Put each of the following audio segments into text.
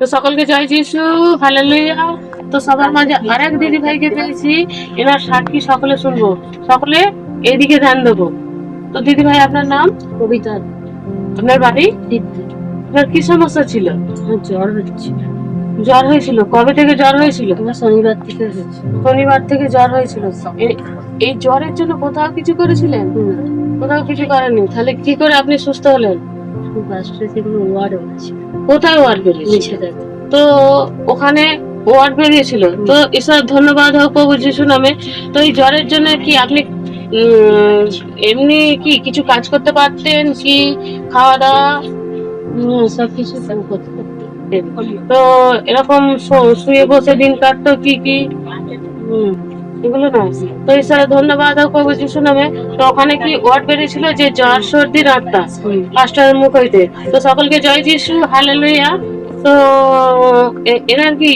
তো সকলকে জয় যিশু হালেলুয়া। তো সবার মাঝে আরেক দিদি ভাইকে পেয়েছি। এনার সাক্ষী সকলে শুনব। সকলে এদিকে ধ্যান দেবো। তো দিদি ভাই আপনার নাম? কবিতা। আপনার বাড়ি? আপনার কি সমস্যা ছিল? জ্বর হচ্ছে জ্বর হয়েছিল? কবে থেকে জ্বর হয়েছিল? আমার শনিবার থেকে শনিবার থেকে জ্বর হয়েছিল। এই জ্বরের জন্য কোথাও কিছু করেছিলেন? কোথাও কিছু করেননি? তাহলে কি করে আপনি সুস্থ হলেন? পাঁচটা থেকে ওয়ার্ড হচ্ছে কোথায় ওয়ার্ড দেখো তো ওখানে ওয়ার্ড বেরিয়েছিল। তো ঈশ্বর ধন্যবাদ হোক প্রভু যিশু নামে। তো এই জ্বরের জন্য কি আপনি এমনি কি কিছু কাজ করতে পারতেন? কি খাওয়া দাওয়া? সব কিছু করতে তো এরকম শুয়ে বসে দিন কাটতো কি কি? হুম। এগুলো না তো ঈশ্বরের ধন্যবাদ প্রভু যিশু নামে। তো ওখানে কি ওয়ার্ড বেরিয়েছিল যে জ্বর সর্দি রাতটা পাঁচটার মুখ হইতে তো সকলকে জয় যিশু হালেলুয়া। তো এনার কি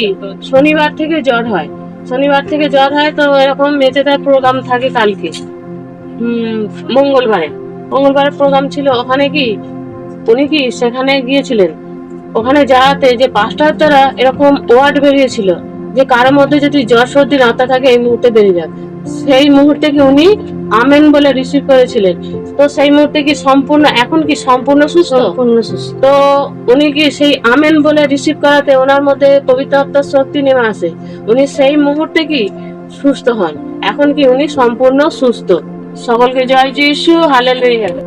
শনিবার থেকে জ্বর হয়। শনিবার থেকে জ্বর হয় তো এরকম মেচেদার প্রোগ্রাম থাকে কালকে। মঙ্গলবারে। মঙ্গলবারে প্রোগ্রাম ছিল। ওখানে কি উনি কি সেখানে গিয়েছিলেন? ওখানে যাওয়াতে যে পাঁচটার দ্বারা এরকম ওয়ার্ড বেরিয়েছিল। যে কারোর মধ্যে যদি জ্বর সর্দি রাতা থাকে এই মুহূর্তে বেরিয়ে যাক সেই মুহূর্তে কি উনি আমেন বলে রিসিভ করেছিলেন? তো সেই মুহূর্তে কি সম্পূর্ণ এখন কি সম্পূর্ণ সুস্থ? সম্পূর্ণ সুস্থ। তো উনি কি সেই আমেন বলে রিসিভ করাতে ওনার মধ্যে পবিত্র আত্মার শক্তি নেমে আসে? উনি সেই মুহূর্তে কি সুস্থ হন? এখন কি উনি সম্পূর্ণ সুস্থ? সকলকে জয় যিশু হালেলুয়া